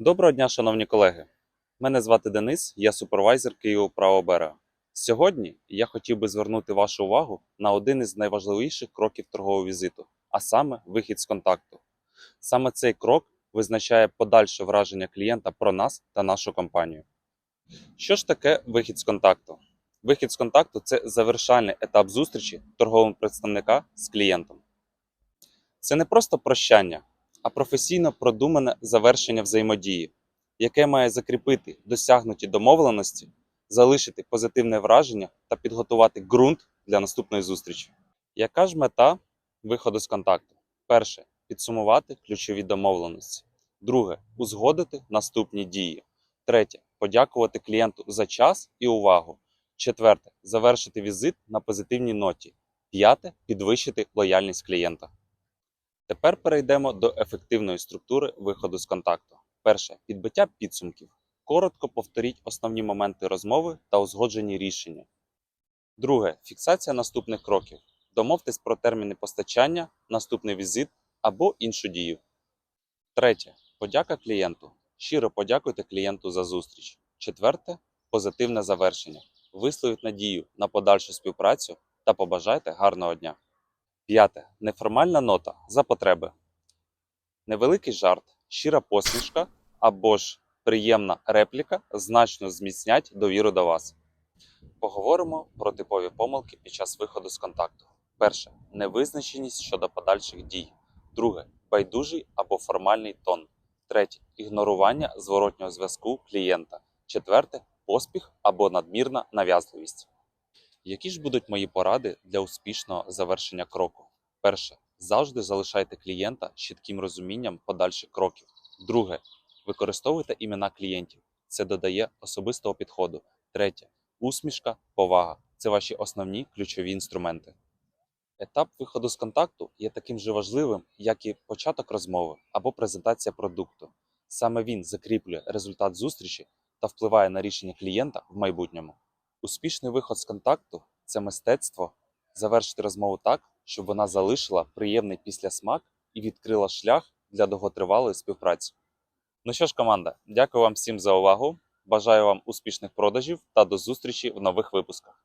Доброго дня, шановні колеги. Мене звати Денис, я супервайзер Києву правоберега. Сьогодні я хотів би звернути вашу увагу на один із найважливіших кроків торгового візиту, а саме вихід з контакту. Саме цей крок визначає подальше враження клієнта про нас та нашу компанію. Що ж таке вихід з контакту? Вихід з контакту це завершальний етап зустрічі торгового представника з клієнтом. Це не просто прощання, а професійно продумане завершення взаємодії, яке має закріпити досягнуті домовленості, залишити позитивне враження та підготувати ґрунт для наступної зустрічі. Яка ж мета виходу з контакту? Перше підсумувати ключові домовленості. Друге узгодити наступні дії. Третє подякувати клієнту за час і увагу. Четверте завершити візит на позитивній ноті. П'яте підвищити лояльність клієнта. Тепер перейдемо до ефективної структури виходу з контакту. Перше підбиття підсумків. Коротко повторіть основні моменти розмови та узгоджені рішення. Друге фіксація наступних кроків. Домовтесь про терміни постачання, наступний візит або іншу дію. Третє подяка клієнту. Щиро подякуйте клієнту за зустріч. Четверте позитивне завершення. Висловіть надію на подальшу співпрацю та побажайте гарного дня. П'яте. Неформальна нота за потреби. Невеликий жарт, щира посмішка або ж приємна репліка значно зміцнять довіру до вас. Поговоримо про типові помилки під час виходу з контакту. Перше невизначеність щодо подальших дій. Друге байдужий або формальний тон. Третє ігнорування зворотнього зв'язку клієнта. Четверте поспіх або надмірна нав'язливість. Які ж будуть мої поради для успішного завершення кроку? Перше, завжди залишайте клієнта з чітким розумінням подальших кроків. Друге, використовуйте імена клієнтів. Це додає особистого підходу. Третє, усмішка, повага це ваші основні ключові інструменти. Етап виходу з контакту є таким же важливим, як і початок розмови або презентація продукту. Саме він закріплює результат зустрічі та впливає на рішення клієнта в майбутньому. Успішний виход з контакту це мистецтво завершити розмову так, щоб вона залишила приємний післясмак і відкрила шлях для довготривалої співпраці. Ну що ж, команда, дякую вам всім за увагу. Бажаю вам успішних продажів та до зустрічі в нових випусках.